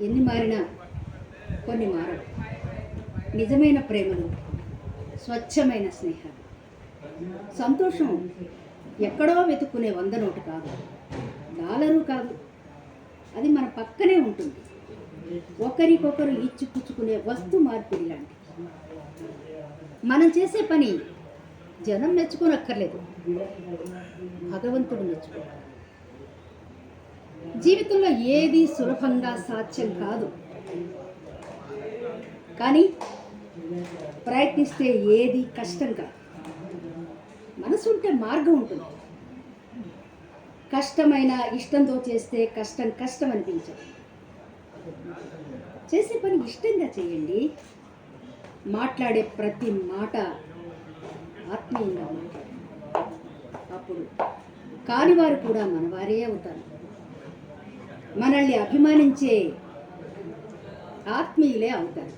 ఎన్ని మారినా కొన్ని మారవు. నిజమైన ప్రేమలు స్వచ్ఛమైన స్నేహాలు. సంతోషం ఎక్కడో వెతుక్కునే వంద నోటు కాదు. డాలరు కాదు. అది మన పక్కనే ఉంటుంది. ఒకరికొకరు ఇచ్చిపుచ్చుకునే వస్తు మార్పిడి లాంటి మనం చేసే పని జనం మెచ్చుకోనక్కర్లేదు. భగవంతుడు మెచ్చుకోవాలి. జీవితంలో ఏది సులభంగా సాధ్యం కాదు. కానీ ప్రయత్నిస్తే ఏది కష్టం కాదు. మనసు ఉంటే మార్గం ఉంటుంది. కష్టమైన ఇష్టంతో చేస్తే కష్టం కష్టం అనిపించదు. చేసే పని ఇష్టంగా చేయండి. మాట్లాడే ప్రతి మాట ఆత్మీయంగా మాట్లాడండి. అప్పుడు కానివారు కూడా మనవారే అవుతారు. మనల్ని అభిమానించే ఆత్మీయులే అవుతారు.